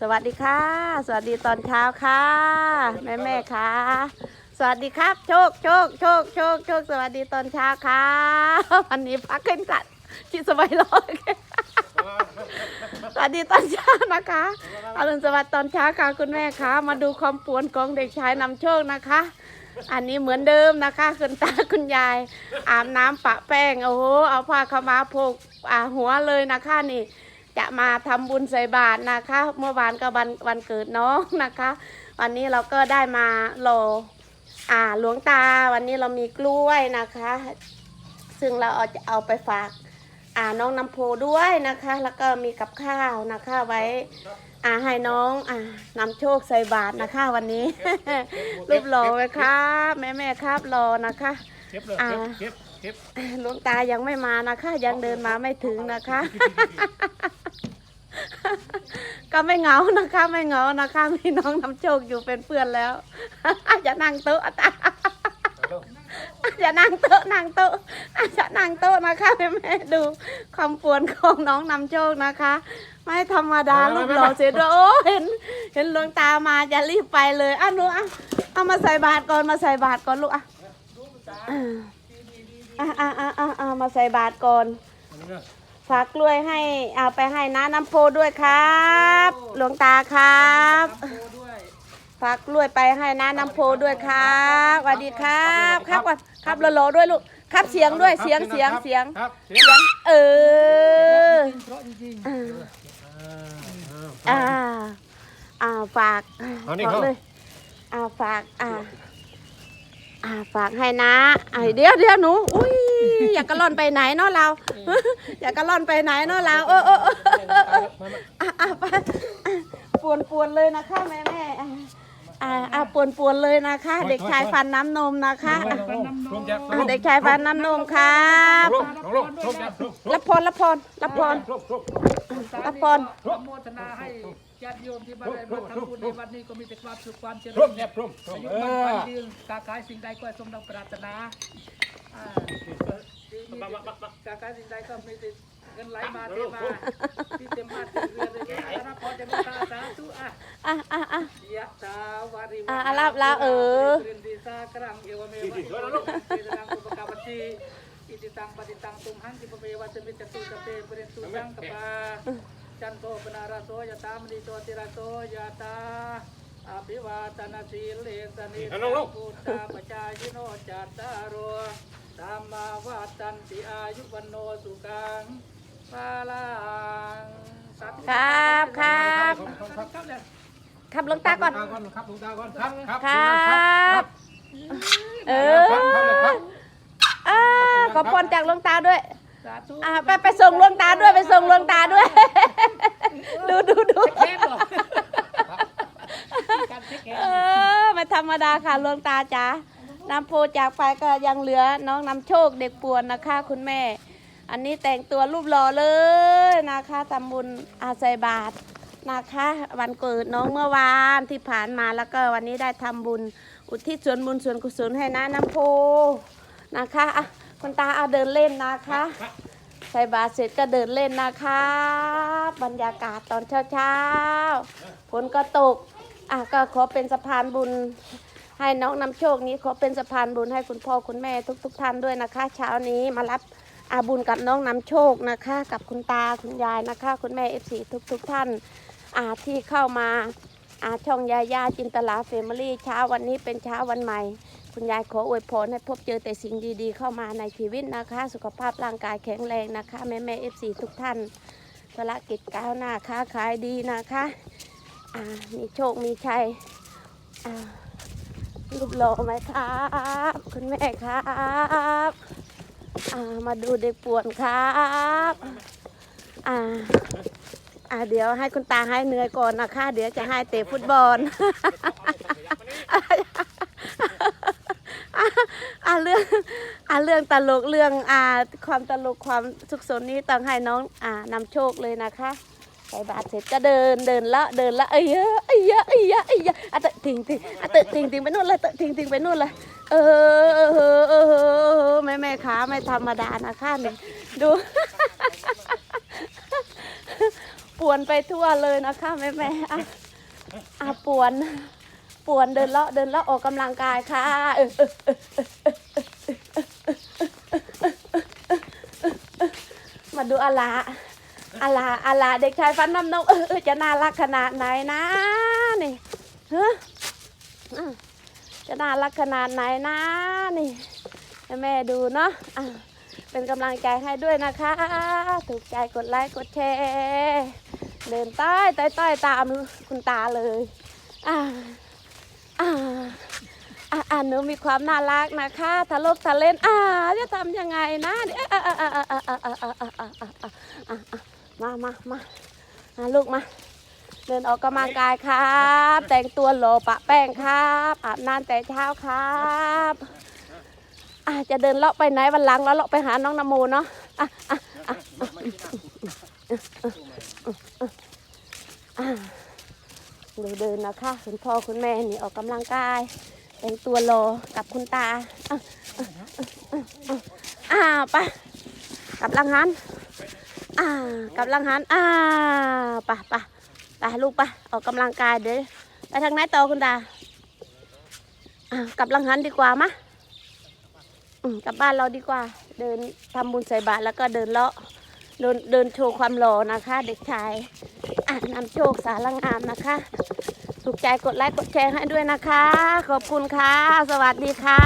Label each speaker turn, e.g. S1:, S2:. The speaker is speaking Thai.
S1: สวัสดีค่ะ สวัสดีตอนเช้าค่ะ แม่แม่ค่ะ สวัสดีครับ โชคโชคโชคโชคโชคสวัสดีตอนเช้าค่ะวันนี้พักขึ้นกัดชิดสบายร้อยสวัสดีตอนเช้านะคะอรุณสวัสดิ์ตอนเช้าค่ะคุณแม่คะมาดูความปวนของเด็กชายนำโชคนะคะ อันนี้เหมือนเดิมนะคะ คุณตาคุณยาย อาบน้ำปะแป้งโอ้โหเอาผ้าขามาโพกอ่าหัวเลยนะคะนี่ จะมาทำบุญใส่บาตรนะคะ เมื่อวานก็วันวันเกิดน้องนะคะ วันนี้เราก็ได้มารออ่าหลวงตา วันนี้เรามีกล้วยนะคะ ซึ่งเราเอาจะเอาไปฝากอ่าน้องน้ำโพด้วยนะคะ แล้วก็มีกับข้าวนะคะไว้อ่าให้น้องอ่านำโชคใส่บาตรนะคะ วันนี้รูปหล่อไหมครับแม่แม่ๆครับรอนะคะ
S2: เก็บเลย
S1: อ่า
S2: เก็บเก็บเก็บ
S1: หลวงตายังไม่มานะคะ ยังเดินมาไม่ถึงนะคะ ก็ไม่เหงานะคะ ไม่เหงานะคะมีน้องนำโชคอยู่เป็นเพื่อนแล้วอย่านั่งโต๊ะตาอย่านั่งโต๊ะนั่งโต๊ะอย่านั่งโต๊ะนะคะแม่แม่ๆดูความปวนของน้องนำโชคนะคะ ไม่ธรรมดาลูกหล่อเสียด้วยโอ้เห็น เห็นหลวงตามาจะรีบไปเลยอะหนูอะเอามาใส่บาตรก่อนมาใส่บาตรก่อนลูกอะ อะอะอะอะอะมาใส่บาตรก่อนฝากกล้วยให้เอาไปให้น้าน้ำโพด้วยครับ หลวงตาครับ ฝากกล้วยไปให้น้าน้ำโพด้วยครับสวัสดีครับครับก่อนครับโลๆด้วยลูกครับเสียงด้วยเสียงเสียงเสียง
S2: ครับเสี
S1: เสี
S2: ย
S1: ย
S2: ง
S1: งเออ
S3: เพราะจริง
S1: อ่าอ่าอ่าฝาก
S2: เอานี่
S1: บ
S2: เขา
S1: อกเลยอ่าฝากอ่า อ่าฝากให้นะอ่าเดี๋ยวเดี๋ยวหนูอุ้ยอยากกระล่อนไปไหนเนาะเรา อยากกระล่อนไปไหนเนาะเราเออเออเอออะอะไปอะปวนปวนเลยนะคะแม่แม่อะอ่าอ่าปวนปวนเลยนะคะ เด็กชายฟันน้ำนมนะคะอะ
S2: ลงจับล
S1: อ่างเด็กชายฟันน้ำนมครับ
S2: ลงลงลงจับลง
S1: รับพรรับพรรับพร
S2: ลงลง
S3: ๆ
S1: รับพร
S3: อนุโมทนาให้ ญาติโยมที่มาได้มาทำบุญในวันนี้ก็มีแต่ความสุขความเจ
S2: ล
S3: ริ
S2: ง
S3: ญ
S2: จับลง
S3: อายุ
S2: เอ
S3: มั่นขวัญ
S2: อ
S3: ยืนกาขายสิ่งใดก็ให้สมดังปรารถนาอ่ามีกาขายสิ่งใดก็มีแต่เงินไหลมาเทมาที่เต็มบ้านเต็มเรือนเลยนะรับพรจากหลวงตาสาธุอะ
S1: อะอะอะ
S3: ยะตาวาริว
S1: อะอะรับแล้วเออ
S3: เรนดีสากรังเอวเมวะอิติตังอุปกาปฏิอิติตังปฏิตังตุมหังกิปเมวะสมิจจตุสเปปเรนตุสังกปา จันโทปนาราโสยะตามณีโตติราโสยะตาอภิวาตนาสีเลสนิพุทธาปจายโนจัตตารโธรรมาวาตันติอายุวันโนสุขังพาลังสัต
S1: ครับครับ
S3: ครับเลย
S1: ขับหลวงตาก่อน
S2: ครับลงตาก่อนครับครับ
S1: ครับเอออ่าขอพรจากหลวงตาด้วย
S3: สาธุ
S1: อ่าไปไปส่งหลวงตาด้วยไปส่งหลวงตาด้วย ดูดูดู
S3: แค่บอกการเทคแค
S1: เอ
S3: ร์
S1: อไม่ธรรมดาค่ะหลวงตาจ๋าน้ำโพจากไปก็ยังเหลือน้องนำโชคเด็กปวนนะคะ คุณแม่ อันนี้แต่งตัวรูปหล่อเลยนะคะทำบุญอาศัยบาทนะคะ วันเกิดน้องเมื่อวานที่ผ่านมาแล้วก็วันนี้ได้ทำบุญ อุทิศส่วนบุญส่วนกุศลให้น้าน้ำโพนะคะอะ คุณตาเอาเดินเล่นนะคะ ใส่บาตรเสร็จก็เดินเล่นนะคะบรรยากาศตอนเช้าๆฝนก็ตกอะก็ขอเป็นสะพานบุญให้น้องนำโชคนี้ขอเป็นสะพานบุญให้คุณพ่อคุณแม่ทุกๆทท่านด้วยนะคะ เช้านี้มารับอาบุญกับน้องนำโชคนะคะ กับคุณตาคุณยายนะคะ คุณแม่เอฟซีทุกๆทท่านอ่าที่เข้ามาอาช่องยายาจินตลาเฟมิลี่เช้าวันนี้เป็นเช้าวันใหม่ คุณยายขออวยพรให้พบเจอแต่สิ่งดีๆ เข้ามาในชีวิตนะคะ สุขภาพร่างกายแข็งแรงนะคะ แม่แม่เอฟซีทุกท่านธุรกิจก้าวหน้าค้าขายดีนะคะอ่ามีโชคมีชัยอ่ารูปหล่อไหมครับ คุณแม่ครับอ่ามาดูเด็กป่วนครับอ่าอ่าเดี๋ยวให้คุณตาให้เหนื่อยก่อนนะคะ เดี๋ยวจะให้เตะฟุตบอล อะ อะเรื่องอะเรื่องตลกเรื่องอ่าความตลกความสุขสนนี้ต้องให้น้องอ่านำโชคเลยนะคะใส่บาตรเสร็จก็เดินเดินละเดินละเอ้ยเอ้ยเอ้ยเอ้ยอะเตะทิ้งทิ้งอะเตะทิ้งทิ้งไปนู่นเลยเตะทิ้งทิ้งไปนู่นเลยเออเออเออแม่แม่ขาไม่ธรรมดานะคะนี่ดูป่วนไปทั่วเลยนะคะแม่แม่อะอะป่วนป่วนเดินเลาะเดินเลาะออกกำลังกายค่ะเออเออเออ มาดูอาลาอาลาอาลาเด็กชายฟันน้ำนมเออจะน่ารักขนาดไหนนะนี่เฮ้ออะจะน่ารักขนาดไหนนะนี่ให้แม่ดูเนาะเป็นกำลังใจให้ด้วยนะคะ ถูกใจกดไลค์กดแชร์เดินใต้ใต้ใต้ตามคุณตาเลยอ่า อ่าหนูมีความน่ารักนะคะทะลบทะเล่นอ่าจะทำยังไงนะเดี๋ยวมามามาลูกมา เดินออกกำลังกายครับ แต่งตัวโลปะแป้งครับอาบน้ำแต่เช้าครับอาจะเดินเลาะไปไหนวันหลังแล้วเลาะไปหาน้องนโมเนาะอะอะอะเดินนะคะ คุณพ่อคุณแม่นี่ออกกำลังกาย แต่งตัวรอกับคุณตาอ่าไปกับลังหันอ่ากับลังหันอ่าไปไปไปลูกไปออกกำลังกายเดี๋ยวไปทางไหนต่อคุณตาอ่ากับลังหันดีกว่ามะกลับบ้านเราดีกว่า เดินทำบุญใส่บาตรแล้วก็เดินเลาะเดินเดินโชว์ความหล่อนะคะ เด็กชายอ่านำโชคสารงามนะคะ ถูกใจกดไลค์กดแชร์ให้ด้วยนะคะ ขอบคุณค่ะ สวัสดีค่ะ